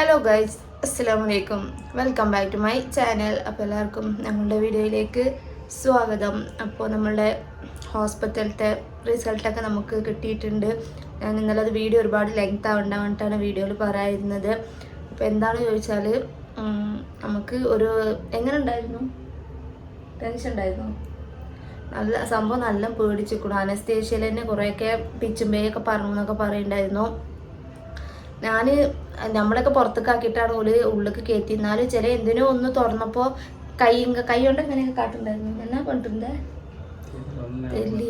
Hello guys അസ്സാം വലൈക്കും welcome back to my channel അപ്പോൾ എല്ലാവർക്കും ഞങ്ങളുടെ വീഡിയോയിലേക്ക് സ്വാഗതം. അപ്പോൾ നമ്മളുടെ ഹോസ്പിറ്റലത്തെ റിസൾട്ടൊക്കെ നമുക്ക് കിട്ടിയിട്ടുണ്ട്. ഞാൻ ഇന്നലെ അത് വീഡിയോ ഒരുപാട് ലെങ്ത് ആവേണ്ടതാണ് വീഡിയോയിൽ പറയുന്നത് അപ്പോൾ എന്താണ് ചോദിച്ചാൽ നമുക്ക് ഒരു എങ്ങനെ ഉണ്ടായിരുന്നു? ടെൻഷൻ ഉണ്ടായിരുന്നു? നല്ല സംഭവം നല്ല പേടിച്ചിക്കണം അനസ്തേഷ്യയിൽ തന്നെ കുറേയൊക്കെ പിച്ചുമ്പേയൊക്കെ പറഞ്ഞു എന്നൊക്കെ പറയുന്നുണ്ടായിരുന്നു. ഞാൻ നമ്മളൊക്കെ പുറത്തേക്ക് ആക്കിയിട്ടാണ് ഓൽ ഉള്ളിലേക്ക് കയറ്റി എന്നാലും ചില എന്തിനോ ഒന്ന് തുറന്നപ്പോൾ കൈ കൈ കൊണ്ട് എങ്ങനെയൊക്കെ കാട്ടുണ്ടായിരുന്നു എന്നാ കൊണ്ടിട്ടുണ്ട് ഇല്ല.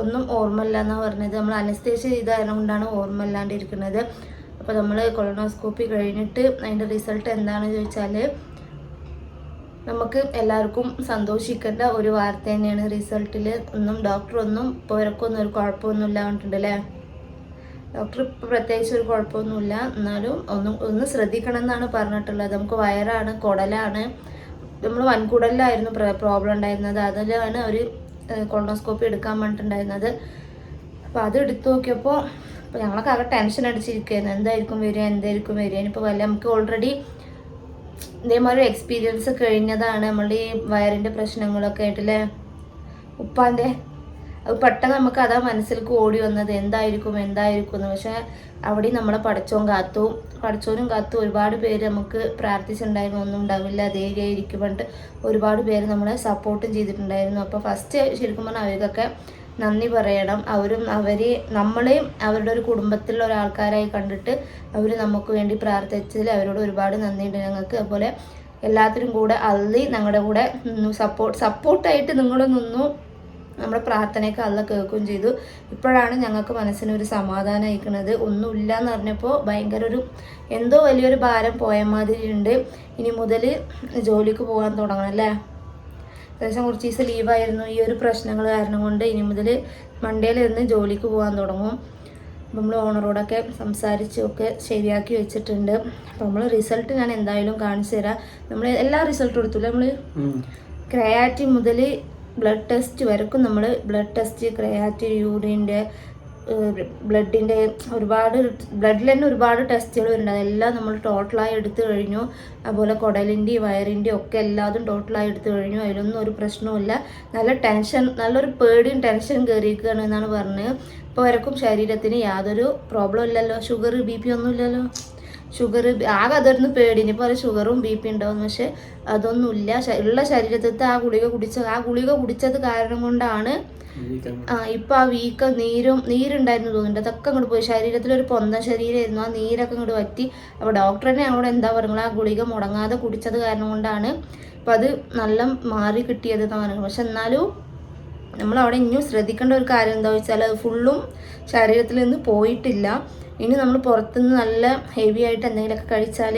ഒന്നും ഓർമ്മയില്ല എന്നാ പറഞ്ഞത്. നമ്മൾ അനസ്തേഷ്യ ചെയ്തായത് കൊണ്ടാണ് ഓർമ്മ ഇല്ലാണ്ട് ഇരിക്കുന്നത് അപ്പോൾ നമ്മൾ കൊളോണോസ്കോപ്പി കഴിഞ്ഞിട്ട് അതിന്റെ റിസൾട്ട് എന്താണെന്ന് ചോദിച്ചാൽ നമുക്ക് എല്ലാവർക്കും സന്തോഷിക്കേണ്ട ഒരു വാർത്ത തന്നെയാണ് റിസൾട്ടിൽ ഒന്നും ഡോക്ടർ ഒന്നും ഇപ്പോൾ ഇവർക്കൊന്നും ഒരു കുഴപ്പമൊന്നും ഇല്ലാണ്ടിട്ടുണ്ട് അല്ലേ ഡോക്ടർ പ്രത്യേകിച്ച് ഒരു കുഴപ്പമൊന്നുമില്ല. എന്നാലും ഒന്നും ഒന്ന് ശ്രദ്ധിക്കണം എന്നാണ് പറഞ്ഞിട്ടുള്ളത്. നമുക്ക് വയറാണ് കുടലാണ്. നമ്മൾ വൻകുടലിലായിരുന്നു പ്രോബ്ലം ഉണ്ടായിരുന്നത്. അതിലാണ് അവർ കൊണ്ടോസ്കോപ്പി എടുക്കാൻ പറഞ്ഞിട്ടുണ്ടായിരുന്നത്. അപ്പോൾ അത് എടുത്തു നോക്കിയപ്പോൾ ഞങ്ങളൊക്കെ ആകെ ടെൻഷൻ അടിച്ചിരിക്കുകയാണ് എന്തായിരിക്കും വരിക എന്തായിരിക്കും വരിക. ഇനിയിപ്പോൾ വല്ല നമുക്ക് ഓൾറെഡി ഇതേമാതിരി എക്സ്പീരിയൻസ് കഴിഞ്ഞതാണ്. നമ്മളുടെ ഈ വയറിന്റെ പ്രശ്നങ്ങളൊക്കെ ആയിട്ടില്ലേ? ഉപ്പാന്റെ അത് പെട്ടെന്ന് നമുക്ക് അതാ മനസ്സിലേക്ക് ഓടി വന്നത് എന്തായിരിക്കും എന്തായിരിക്കും എന്ന്. പക്ഷെ അവിടെ നമ്മളെ പഠിച്ചോൻ കാത്തു. പഠിച്ചോനും കാത്തു. ഒരുപാട് പേര് നമുക്ക് പ്രാർത്ഥിച്ചിട്ടുണ്ടായിരുന്നു. ഒന്നും ഉണ്ടാവില്ല ധൈര്യമായിരിക്കും പറഞ്ഞിട്ട് ഒരുപാട് പേര് നമ്മളെ സപ്പോർട്ടും ചെയ്തിട്ടുണ്ടായിരുന്നു. അപ്പോൾ ഫസ്റ്റ് ശരിക്കും പറഞ്ഞാൽ അവർക്കൊക്കെ നന്ദി പറയണം. അവരും അവരെ നമ്മളെയും അവരുടെ ഒരു കുടുംബത്തിലുള്ള ഒരാൾക്കാരായി കണ്ടിട്ട് അവർ നമുക്ക് വേണ്ടി പ്രാർത്ഥിച്ചതിൽ അവരോട് ഒരുപാട് നന്ദിയുണ്ട് ഞങ്ങൾക്ക്. അതുപോലെ എല്ലാത്തിനും കൂടെ അള്ളി ഞങ്ങളുടെ കൂടെ സപ്പോർട്ട് സപ്പോർട്ടായിട്ട് നിങ്ങൾ നിന്നു. നമ്മുടെ പ്രാർത്ഥനയൊക്കെ അല്ല കേൾക്കുകയും ചെയ്തു. ഇപ്പോഴാണ് ഞങ്ങൾക്ക് മനസ്സിനൊരു സമാധാനം അയക്കുന്നത്. ഒന്നുമില്ല എന്ന് പറഞ്ഞപ്പോൾ ഭയങ്കര ഒരു എന്തോ വലിയൊരു ഭാരം പോയ മാതിരി ഉണ്ട് ഇനി മുതൽ ജോലിക്ക് പോകാൻ തുടങ്ങണം അല്ലേ? ഏകദേശം കുറച്ച് ദിവസം ലീവായിരുന്നു ഈ ഒരു പ്രശ്നങ്ങൾ കാരണം കൊണ്ട് ഇനി മുതൽ മൺഡേയിൽ നിന്ന് ജോലിക്ക് പോകാൻ തുടങ്ങും. നമ്മൾ ഓണറോടൊക്കെ സംസാരിച്ചൊക്കെ ശരിയാക്കി വെച്ചിട്ടുണ്ട്. അപ്പോൾ നമ്മൾ റിസൾട്ട് ഞാൻ എന്തായാലും കാണിച്ചു തരാം. നമ്മൾ എല്ലാ റിസൾട്ടും എടുത്തില്ല നമ്മൾ ക്രയാറ്റി മുതൽ ബ്ലഡ് ടെസ്റ്റ് വരക്കും. നമ്മൾ ബ്ലഡ് ടെസ്റ്റ് ക്രയാറ്റിൻ യൂറിന്റെ ബ്ലഡിന്റെ ഒരുപാട് ബ്ലഡിൽ തന്നെ ഒരുപാട് ടെസ്റ്റുകൾ വരുന്നുണ്ട്. അതെല്ലാം നമ്മൾ ടോട്ടലായി എടുത്തു കഴിഞ്ഞു. അതുപോലെ കുടലിന്റെയും വയറിന്റെയും ഒക്കെ എല്ലാതും ടോട്ടലായി എടുത്തു കഴിഞ്ഞു. അതിലൊന്നും ഒരു പ്രശ്നവുമില്ല. നല്ല ടെൻഷൻ നല്ലൊരു പേടിയും ടെൻഷനും കയറിയിരിക്കുകയാണ് എന്നാണ് പറഞ്ഞത് ഇപ്പോൾ വരക്കും ശരീരത്തിന് യാതൊരു പ്രോബ്ലം ഇല്ലല്ലോ. ഷുഗർ ബി പി ഒന്നും ഇല്ലല്ലോ. ഷുഗർ ആകെ അതൊന്ന് പേടിന് അത് ഷുഗറും ബി പി ഉണ്ടാവും പക്ഷെ അതൊന്നുമില്ല. ഉള്ള ശരീരത്തിലത്തെ ആ ഗുളിക കുടിച്ച ആ ഗുളിക കുടിച്ചത് കാരണം കൊണ്ടാണ് ആ ഇപ്പൊ ആ വീക്ക നീരും നീരുണ്ടായിരുന്നു തോന്നുന്നുണ്ട്. അതൊക്കെ അങ്ങോട്ട് പോയി. ശരീരത്തിലൊരു പൊന്ത ശരീരമായിരുന്നു. ആ നീരൊക്കെ അങ്ങോട്ട് പറ്റി അപ്പോൾ ഡോക്ടറിനെ അവിടെ ഞങ്ങളോട് എന്താ പറയുക ആ ഗുളിക മുടങ്ങാതെ കുടിച്ചത് കാരണം കൊണ്ടാണ് അപ്പം അത് നല്ല മാറി കിട്ടിയത് എന്ന് പറയുന്നത് പക്ഷെ എന്നാലും നമ്മൾ അവിടെ ഇനിയും ശ്രദ്ധിക്കേണ്ട ഒരു കാര്യം എന്താ വെച്ചാൽ അത് ഫുള്ളും ശരീരത്തിൽ നിന്ന് പോയിട്ടില്ല. ഇനി നമ്മൾ പുറത്തുനിന്ന് നല്ല ഹെവി ആയിട്ട് എന്തെങ്കിലുമൊക്കെ കഴിച്ചാൽ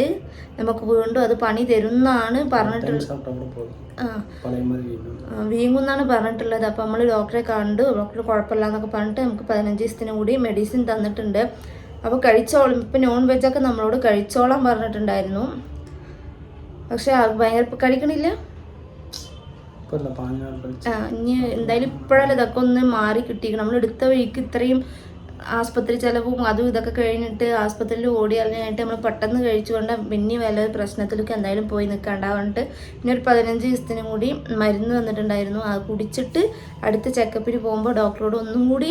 നമുക്ക് വീണ്ടും അത് പണി തരുന്നാണ് പറഞ്ഞിട്ടുള്ളത് ആ. വീങ്ങുന്നാണ് പറഞ്ഞിട്ടുള്ളത്. അപ്പോൾ നമ്മൾ ഡോക്ടറെ കണ്ടു. ഡോക്ടർ കുഴപ്പമില്ല എന്നൊക്കെ പറഞ്ഞിട്ട് നമുക്ക് പതിനഞ്ച് ദിവസത്തിന് കൂടി മെഡിസിൻ തന്നിട്ടുണ്ട്. അപ്പോൾ കഴിച്ചോളും. ഇപ്പം നോൺ വെജൊക്കെ നമ്മളോട് കഴിച്ചോളാൻ പറഞ്ഞിട്ടുണ്ടായിരുന്നു. പക്ഷെ ഭയങ്കര കഴിക്കണില്ല? ആ ഇനി എന്തായാലും ഇപ്പോഴല്ല ഇതൊക്കെ ഒന്ന് മാറി കിട്ടിയിരിക്കണം. നമ്മൾ എടുത്ത വഴിക്ക് ഇത്രയും ആസ്പത്രി ചെലവും അതും ഇതൊക്കെ കഴിഞ്ഞിട്ട് ആസ്പത്രിയിൽ ഓടി നമ്മൾ പെട്ടെന്ന് കഴിച്ചുകൊണ്ട് പിന്നെ വല്ല പ്രശ്നത്തിലൊക്കെ എന്തായാലും പോയി നിൽക്കാണ്ടാവുന്നിട്ട് പിന്നെ ഒരു പതിനഞ്ച് ദിവസത്തിനും കൂടി മരുന്ന് വന്നിട്ടുണ്ടായിരുന്നു അത് കുടിച്ചിട്ട് അടുത്ത ചെക്കപ്പിന് പോകുമ്പോൾ ഡോക്ടറോട് ഒന്നും കൂടി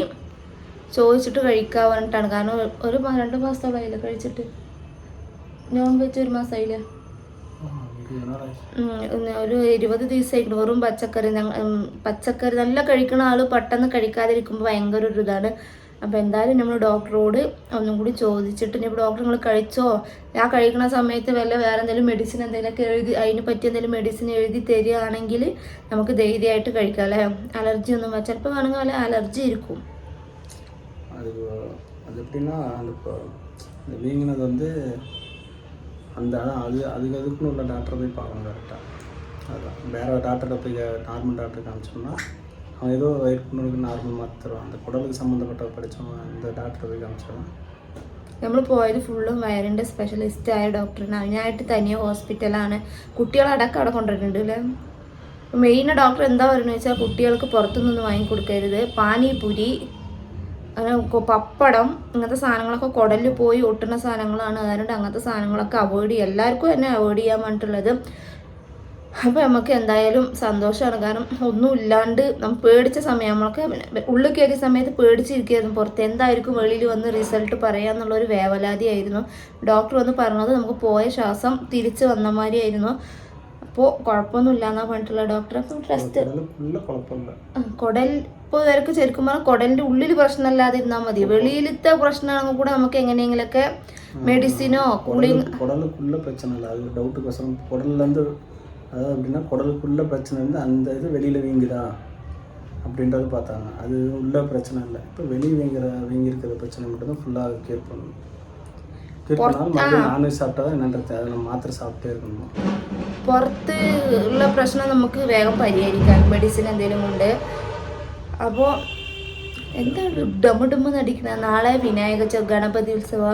ചോദിച്ചിട്ട് കഴിക്കാൻ പറഞ്ഞിട്ടാണ്. കാരണം ഒരു രണ്ട് മാസത്തോളമായില്ലേ കഴിച്ചിട്ട്? നോൺ വെജ് ഒരു മാസമായില്ല ഒരു ഇരുപത് ദിവസമായിട്ട് വെറും പച്ചക്കറി പച്ചക്കറി നല്ല കഴിക്കുന്ന ആൾ പെട്ടെന്ന് കഴിക്കാതിരിക്കുമ്പോൾ ഭയങ്കര ഒരു ഇതാണ്. അപ്പോൾ എന്തായാലും നമ്മൾ ഡോക്ടറോട് ഒന്നും കൂടി ചോദിച്ചിട്ട് ഇനി ഡോക്ടർ നിങ്ങൾ കഴിച്ചോ ആ കഴിക്കണ സമയത്ത് വല്ല വേറെ എന്തെങ്കിലും മെഡിസിൻ എന്തെങ്കിലുമൊക്കെ എഴുതി അതിന് പറ്റിയ എന്തെങ്കിലും മെഡിസിൻ എഴുതി തരികയാണെങ്കിൽ നമുക്ക് ധൈര്യമായിട്ട് കഴിക്കാം അല്ലേ അലർജി ഒന്നും വ- ചിലപ്പോൾ വേണമെങ്കിൽ വല്ല അലർജി ഇരിക്കും அது அது எப்படின்னா அந்த இப்போ இந்த வீங்கினது வந்து அந்த அதான் அது அதுக்கு அதுக்குன்னு உள்ள டாக்டரை போய் பார்க்கணும் கரெக்டாக அதுதான் வேறு டாக்டர்கிட்ட போய் நார்மல் டாக்டர் காமிச்சோம்னா அவன் ஏதோ வெயிட் பண்ணுறதுக்கு நார்மல் மாற்றி தருவான் அந்த குடலுக்கு சம்மந்தப்பட்ட படித்தவன் இந்த டாக்டரை போய் காமிச்சோம்னா നമ്മൾ പോയത് ഫുള്ളും വയറിൻ്റെ സ്പെഷ്യലിസ്റ്റ് ആയ ഡോക്ടറിന് അതിനായിട്ട് തനിയെ ഹോസ്പിറ്റലാണ് കുട്ടികളടക്കം അവിടെ കൊണ്ടുവരുന്നുണ്ട് അല്ലേ മെയിൻ ഡോക്ടർ എന്താ പറയുന്നത് വെച്ചാൽ കുട്ടികൾക്ക് പുറത്തുനിന്ന് വാങ്ങിക്കൊടുക്കരുത് പാനിപൂരി അങ്ങനെ കൊ- പപ്പടം ഇങ്ങനത്തെ സാധനങ്ങളൊക്കെ കുടലിൽ പോയി ഒട്ടുന്ന സാധനങ്ങളാണ് അതുകൊണ്ട് അങ്ങനത്തെ സാധനങ്ങളൊക്കെ അവോയ്ഡ് ചെയ്യുക എല്ലാവർക്കും തന്നെ അവോയ്ഡ് ചെയ്യാൻ വേണ്ടിയിട്ടുള്ളത് അപ്പോൾ നമുക്ക് എന്തായാലും സന്തോഷമാണ് കാരണം ഒന്നും ഇല്ലാണ്ട് നമ്മൾ പേടിച്ച സമയം നമ്മൾക്ക് ഉള്ളിൽ കയറിയ സമയത്ത് പേടിച്ചിരിക്കുകയായിരുന്നു. പുറത്ത് എന്തായിരിക്കും വെളിയിൽ വന്ന് റിസൾട്ട് പറയാന്നുള്ളൊരു വേവലാതിയായിരുന്നു ഡോക്ടർ വന്ന് പറഞ്ഞത് നമുക്ക് പോയ ശ്വാസം തിരിച്ച് വന്ന മാതിരിയായിരുന്നു അപ്പോൾ കുഴപ്പമൊന്നുമില്ല എന്നാ പറഞ്ഞിട്ടുള്ള ഡോക്ടർ അപ്പം ട്രസ്റ്റ് കുടൽ ഇപ്പോൾ ഇവർക്ക് ശരിക്കും പറഞ്ഞാൽ കുടലിന്റെ ഉള്ളിൽ പ്രശ്നമല്ലാതെ ഇരുന്നാൽ മതി. വെളിയിലത്തെ പ്രശ്നമാണെങ്കിൽ കൂടെ നമുക്ക് എങ്ങനെയെങ്കിലൊക്കെ മെഡിസിനോ കൂളിങ് குடலுக்குள்ள பிரச்சனை இல்லை அது டவுட்டு கோசரம் குடல்லேருந்து அதாவது எப்படின்னா குடலுக்குள்ள பிரச்சனை இருந்து அந்த இது வெளியில் வீங்குதா அப்படின்றது பார்த்தாங்க அது உள்ள பிரச்சனை இல்லை இப்போ வெளியே வீங்குற வீங்கி இருக்கிற பிரச்சனை மட்டும்தான் ஃபுல்லாக கேர் பண்ணணும் கேர் பண்ணாலும் மறுபடியும் நான்வெஜ் சாப்பிட்டா தான் என்னன்றது அதை நம்ம மாத்திரை சாப்பிட்டே இருக்கணும் പുറത്ത് ഉള്ള പ്രശ്നം നമുക്ക് വേഗം പരിഹരിക്കാം മെഡിസിൻ എന്തെങ്കിലും കൊണ്ട് അപ്പോൾ എന്താണ് ഡമ്മ ഡമ്മ നടിക്കണ നാളെ വിനായക ച ഗണപതി ഉത്സവ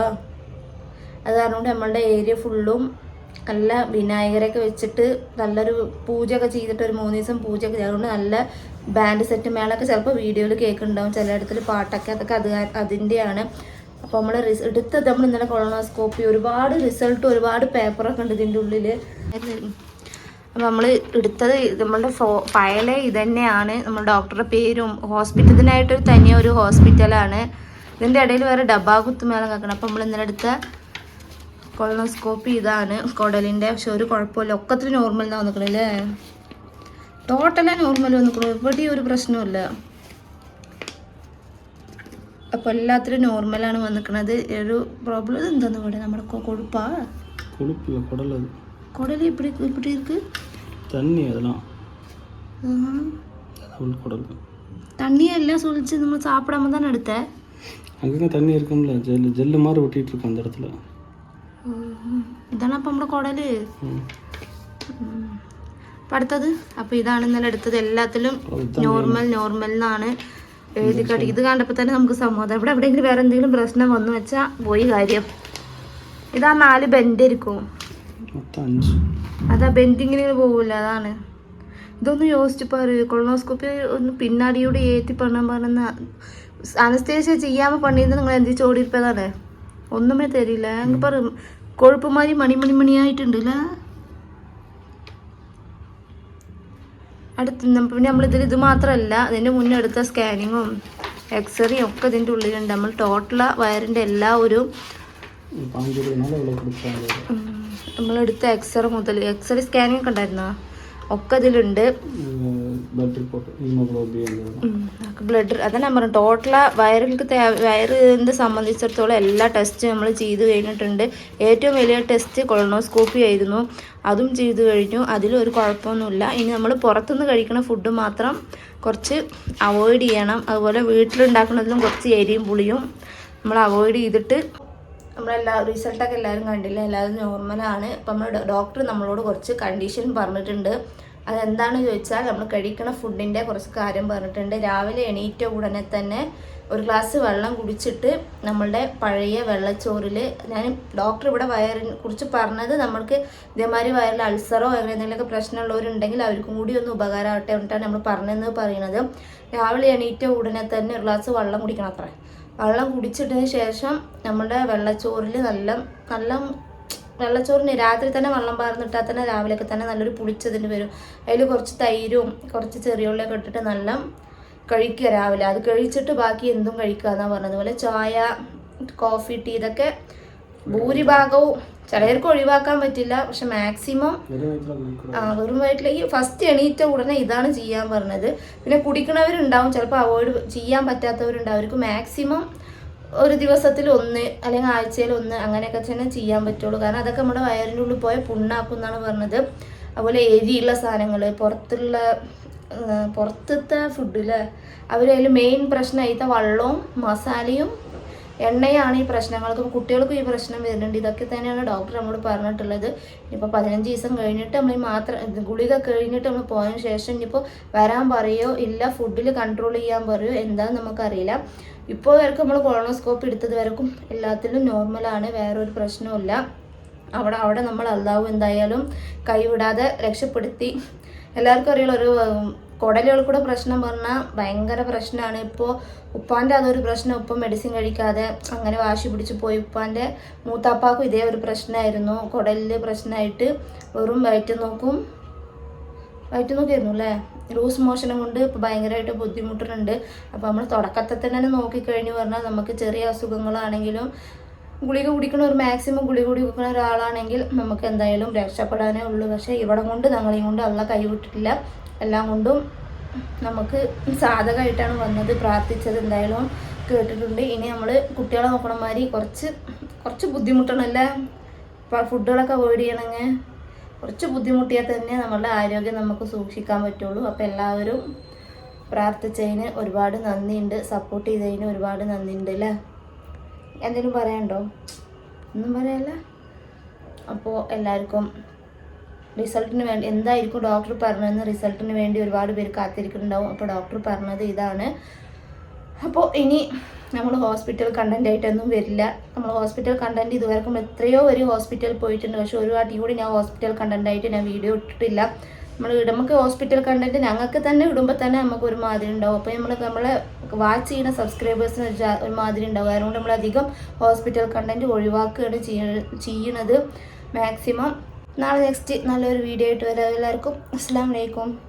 അത് കാരണം നമ്മളുടെ ഏരിയ ഫുള്ളും നല്ല വിനായകരൊക്കെ വെച്ചിട്ട് നല്ലൊരു പൂജയൊക്കെ ചെയ്തിട്ട് ഒരു മൂന്ന് ദിവസം പൂജയൊക്കെ ചെയ്തുകൊണ്ട് നല്ല ബാൻഡ് സെറ്റ് മേളൊക്കെ ചിലപ്പോൾ വീഡിയോയിൽ കേൾക്കുന്നുണ്ടാവും. ചിലയിടത്തിൽ പാട്ടൊക്കെ അതൊക്കെ അത് അതിന്റെയാണ് അപ്പോൾ നമ്മൾ റിസ് എടുത്തത് നമ്മൾ ഇന്നലെ കൊളോണോസ്കോപ്പി ഒരുപാട് റിസൾട്ട് ഒരുപാട് പേപ്പറൊക്കെ ഉണ്ട് ഇതിന്റെ ഉള്ളിൽ അപ്പോൾ നമ്മൾ എടുത്തത് നമ്മളുടെ ഫോ ഫയൽ ഇതന്നെയാണ്. നമ്മൾ ഡോക്ടറുടെ പേരും ഹോസ്പിറ്റലിനായിട്ടൊരു തനിയൊരു ഹോസ്പിറ്റലാണ് ഇതിന്റെ ഇടയിൽ വേറെ ഡബാ കുത്തുമേളം കേൾക്കണം അപ്പോൾ നമ്മൾ ഇന്നലെ എടുത്ത കൊളോണോസ്കോപ്പി ഇതാണ് കുടലിൻ്റെ പക്ഷെ ഒരു കുഴപ്പമില്ല ഒക്കത്തിൽ നോർമൽ എന്നാ വന്നിക്കണല്ലേ ടോട്ടലാ നോർമൽ വന്നിക്കണു എവിടെയും ഒരു പ്രശ്നമില്ല അപ്പോൾ എല്ലാത്തിലും നോർമലാണ് വന്നിക്കണത് ഒരു പ്രോബ്ലം എന്താന്ന് ഇവിടെ നമ്മുടെ കൊ- കൊഴുപ്പാ கொழுப்பு இல்லை குடல் அது குடல் இப்படி இப்படி இருக்கு தண்ணி அதெல்லாம் ஆஹா. உள் குடல் தண்ணியெல்லாம் சொல்லிச்சு நம்ம சாப்பிடாம தானே எடுத்த அங்கங்கே தண்ணி இருக்கும்ல ஜெல்லு ஜெல்லு மாதிரி ஒட்டிகிட்டு இருக்கும் அந்த இடத்துல ഇതാണ് അപ്പൊ നമ്മുടെ കുടൽ. അപ്പൊ അടുത്തത്? അപ്പൊ ഇതാണ് ഇന്നലെ എടുത്തത് എല്ലാത്തിലും നോർമൽ നോർമൽ എന്നാണ് എഴുതി കാട്ടി. ഇത് കണ്ടപ്പോ തന്നെ നമുക്ക് സമ്മതം ഇവിടെ എവിടെയെങ്കിലും വേറെ എന്തെങ്കിലും പ്രശ്നം വന്നു വെച്ചാ പോയി കാര്യം. ഇതാ നാല് ബെൻഡ് ഇരിക്കും. അതാ ബെൻഡിങ്ങിന് പോകൂല അതാണ്. ഇതൊന്ന് യോസിച്ചുപ്പാറ് കൊളോസ്കോപ്പി ഒന്ന് പിന്നാടിയോട് ഏറ്റി പണം പറഞ്ഞ അനസ്തേഷ്യ ചെയ്യാമോ പണിയുന്നത് നിങ്ങൾ എന്ത് ചോടിയിരിപ്പതാണ് ഒന്നുമേ തരില്ല. അങ്ങ് പറയും കൊഴുപ്പ് മാതിരി മണിമണി മണിയായിട്ടുണ്ടല്ല അടുത്ത് പിന്നെ നമ്മളിതിൽ ഇത് മാത്രമല്ല അതിന്റെ മുന്നേ എടുത്ത സ്കാനിങ്ങും എക്സ്റേയും ഒക്കെ ഇതിന്റെ ഉള്ളിലുണ്ട്. നമ്മൾ ടോട്ടൽ വയറിന്റെ എല്ലാ ഒരു നമ്മളെടുത്ത എക്സ്റേ മുതൽ എക്സ്റേ സ്കാനിങ് ഒക്കെ ഉണ്ടായിരുന്നോ? ഒക്കെ ഇതിലുണ്ട് ബ്ലഡ് അതാണ് ഞാൻ പറഞ്ഞു ടോട്ടൽ വയറിൽക്ക് വയറിനെ സംബന്ധിച്ചിടത്തോളം എല്ലാ ടെസ്റ്റും നമ്മൾ ചെയ്ത് കഴിഞ്ഞിട്ടുണ്ട്. ഏറ്റവും വലിയ ടെസ്റ്റ് കൊളോണോസ്കോപ്പി ആയിരുന്നു. അതും ചെയ്തു കഴിഞ്ഞു. അതിലൊരു കുഴപ്പമൊന്നുമില്ല. ഇനി നമ്മൾ പുറത്തുനിന്ന് കഴിക്കുന്ന ഫുഡ് മാത്രം കുറച്ച് അവോയ്ഡ് ചെയ്യണം. അതുപോലെ വീട്ടിലുണ്ടാക്കുന്നതിലും കുറച്ച് എരിയും പുളിയും നമ്മൾ അവോയ്ഡ് ചെയ്തിട്ട് നമ്മളെല്ലാ റിസൾട്ടൊക്കെ എല്ലാവരും കണ്ടില്ല? എല്ലാവരും നോർമലാണ് അപ്പം നമ്മൾ ഡോക്ടർ നമ്മളോട് കുറച്ച് കണ്ടീഷൻ പറഞ്ഞിട്ടുണ്ട്. അതെന്താണ് ചോദിച്ചാൽ നമ്മൾ കഴിക്കുന്ന ഫുഡിന്റെ കുറച്ച് കാര്യം പറഞ്ഞിട്ടുണ്ട്. രാവിലെ എണീറ്റ ഉടനെ തന്നെ ഒരു ഗ്ലാസ് വെള്ളം കുടിച്ചിട്ട് നമ്മളുടെ പഴയ വെള്ളച്ചോറിൽ ഞാൻ ഡോക്ടർ ഇവിടെ വയറിനെ കുറിച്ച് പറഞ്ഞത് നമ്മൾക്ക് ഇതേമാതിരി വയറിൽ അൾസറോ അങ്ങനെ എന്തെങ്കിലുമൊക്കെ പ്രശ്നമുള്ളവരുണ്ടെങ്കിൽ അവർക്കും കൂടി ഒന്ന് ഉപകാരമാകട്ടെ എന്നിട്ടാണ് നമ്മൾ പറഞ്ഞതെന്ന് പറയുന്നത്. രാവിലെ എണീറ്റ ഉടനെ തന്നെ ഒരു ഗ്ലാസ് വെള്ളം കുടിക്കണം അത്ര. വെള്ളം കുടിച്ചിട്ടതിന് ശേഷം നമ്മുടെ വെള്ളച്ചോറിൽ നല്ല നല്ല വെള്ളച്ചോറിന് രാത്രി തന്നെ വെള്ളം പാർന്നിട്ടാൽ തന്നെ രാവിലെയൊക്കെ തന്നെ നല്ലൊരു പുളിച്ചതിന് വരും. അതിൽ കുറച്ച് തൈരും കുറച്ച് ചെറിയുള്ളിയൊക്കെ ഇട്ടിട്ട് നല്ല കഴിക്കുക രാവിലെ. അത് കഴിച്ചിട്ട് ബാക്കി എന്തും കഴിക്കുക എന്നാണ് പറഞ്ഞത്. അതുപോലെ ചായ കോഫി ടീ ഇതൊക്കെ ഭൂരിഭാഗവും ചിലർക്ക് ഒഴിവാക്കാൻ പറ്റില്ല പക്ഷെ മാക്സിമം ആ വെറും വയറ്റിലേക്ക് ഫസ്റ്റ് എണീറ്റ ഉടനെ ഇതാണ് ചെയ്യാൻ പറഞ്ഞത്. പിന്നെ കുടിക്കണവരുണ്ടാവും ചിലപ്പോൾ അവോയ്ഡ് ചെയ്യാൻ പറ്റാത്തവരുണ്ടാവും. അവർക്ക് മാക്സിമം ഒരു ദിവസത്തിൽ ഒന്ന് അല്ലെങ്കിൽ ആഴ്ചയിൽ ഒന്ന് അങ്ങനെയൊക്കെ തന്നെ ചെയ്യാൻ പറ്റുള്ളൂ. കാരണം അതൊക്കെ നമ്മുടെ വയറിന്റെ ഉള്ളിൽ പോയ പുണ്ണാക്കും എന്നാണ് പറഞ്ഞത്. അതുപോലെ എരിയുള്ള സാധനങ്ങൾ പുറത്തുള്ള പുറത്തത്തെ ഫുഡിൽ അവരതിൽ മെയിൻ പ്രശ്നമായിട്ട് വള്ളവും മസാലയും എണ്ണയാണ് ഈ പ്രശ്നങ്ങൾക്ക് കുട്ടികൾക്കും ഈ പ്രശ്നം വരുന്നുണ്ട്. ഇതൊക്കെ തന്നെയാണ് ഡോക്ടർ നമ്മോട് പറഞ്ഞിട്ടുള്ളത്. ഇനിയിപ്പോൾ പതിനഞ്ച് ദിവസം കഴിഞ്ഞിട്ട് നമ്മൾ മാത്ര ഗുളിക കഴിഞ്ഞിട്ട് നമ്മൾ പോയതിന് ശേഷം ഇനിയിപ്പോൾ വരാൻ പറയോ? ഇല്ല ഫുഡിൽ കൺട്രോൾ ചെയ്യാൻ പറയോ? എന്താണെന്ന് നമുക്കറിയില്ല. ഇപ്പോൾ വരെക്കും നമ്മൾ കൊളോണോസ്കോപ്പ് എടുത്തത് വരെക്കും എല്ലാത്തിലും നോർമലാണ് വേറൊരു പ്രശ്നവുമില്ല അവിടെ അവിടെ നമ്മൾ അല്ലാവും എന്തായാലും കൈവിടാതെ രക്ഷപ്പെടുത്തി. എല്ലാവർക്കും അറിയാലോ ഒരു ഉം, കുടലുകൾ കൂടെ പ്രശ്നം പറഞ്ഞാൽ ഭയങ്കര പ്രശ്നമാണ് ഇപ്പോൾ ഉപ്പാന്റെ അതൊരു പ്രശ്നം. ഉപ്പം മെഡിസിൻ കഴിക്കാതെ അങ്ങനെ വാശി പിടിച്ച് പോയി ഉപ്പാന്റെ മൂത്താപ്പാക്കും ഇതേ ഒരു പ്രശ്നമായിരുന്നു കുടലിൽ പ്രശ്നമായിട്ട് വെറും വയറ്റ് നോക്കും. വയറ്റ് നോക്കിയിരുന്നു അല്ലേ? ലൂസ് മോഷനും കൊണ്ട് ഇപ്പോൾ ഭയങ്കരമായിട്ട് ബുദ്ധിമുട്ടുന്നുണ്ട്. അപ്പോൾ നമ്മൾ തുടക്കത്തിൽ തന്നെ നോക്കിക്കഴിഞ്ഞു പറഞ്ഞാൽ നമുക്ക് ചെറിയ അസുഖങ്ങളാണെങ്കിലും ഗുളിക കുടിക്കുന്ന ഒരു മാക്സിമം ഗുളിക കുടിക്കുന്ന ഒരാളാണെങ്കിൽ നമുക്ക് എന്തായാലും രക്ഷപ്പെടാനേ ഉള്ളൂ. പക്ഷേ ഇവിടെ കൊണ്ട് ഞങ്ങളെയും കൊണ്ട് അള്ള കൈവിട്ടിട്ടില്ല എല്ലാം കൊണ്ടും നമുക്ക് സാധകമായിട്ടാണ് വന്നത് പ്രാർത്ഥിച്ചത് എന്തായാലും കേട്ടിട്ടുണ്ട്. ഇനി നമ്മൾ കുട്ടികളെ നോക്കണമാതിരി കുറച്ച് കുറച്ച് ബുദ്ധിമുട്ടണല്ലേ ഇപ്പം ഫുഡുകളൊക്കെ അവോയ്ഡ് ചെയ്യണമെങ്കിൽ കുറച്ച് ബുദ്ധിമുട്ടിയാൽ തന്നെ നമ്മളുടെ ആരോഗ്യം നമുക്ക് സൂക്ഷിക്കാൻ പറ്റുള്ളൂ. അപ്പോൾ എല്ലാവരും പ്രാർത്ഥിച്ചതിന് ഒരുപാട് നന്ദിയുണ്ട്. സപ്പോർട്ട് ചെയ്തതിന് ഒരുപാട് നന്ദിയുണ്ട് അല്ലേ? എന്തെങ്കിലും പറയാനുണ്ടോ? ഒന്നും പറയാല്ല. അപ്പോൾ എല്ലാവർക്കും റിസൾട്ടിന് വേണ്ടി എന്തായിരിക്കും ഡോക്ടർ പറഞ്ഞതെന്ന് റിസൾട്ടിന് വേണ്ടി ഒരുപാട് പേര് കാത്തിരിക്കുന്നുണ്ടാവും. അപ്പോൾ ഡോക്ടർ പറഞ്ഞത് ഇതാണ്. അപ്പോൾ ഇനി നമ്മൾ ഹോസ്പിറ്റൽ കണ്ടന്റ് ആയിട്ടൊന്നും വരില്ല. നമ്മൾ ഹോസ്പിറ്റൽ കണ്ടന്റ് ഇതുവരെക്കും എത്രയോ ഒരു ഹോസ്പിറ്റൽ പോയിട്ടുണ്ട്. പക്ഷെ ഒരു വാട്ടി കൂടി ഞാൻ ഹോസ്പിറ്റൽ കണ്ടന്റ് ആയിട്ട് ഞാൻ വീഡിയോ ഇട്ടിട്ടില്ല. നമ്മൾ ഇടമൊക്കെ ഹോസ്പിറ്റൽ കണ്ടന്റ് ഞങ്ങൾക്ക് തന്നെ ഇടുമ്പോൾ തന്നെ നമുക്ക് ഒരു മാതിരി ഉണ്ടാവും. അപ്പോൾ നമ്മൾ നമ്മളെ വാച്ച് ചെയ്യുന്ന സബ്സ്ക്രൈബേഴ്സിന് ഒരു ഒരുമാതിരി ഒരു മാതിരി ഉണ്ടാവും. അതുകൊണ്ട് നമ്മൾ അധികം ഹോസ്പിറ്റൽ കണ്ടന്റ് ഒഴിവാക്കുകയാണ് ചെയ്യുന്നത്. മാക്സിമം നാളെ നെക്സ്റ്റ് നല്ലൊരു വീഡിയോ ആയിട്ട് വരാം. എല്ലാവർക്കും അസ്സാം വലൈക്കും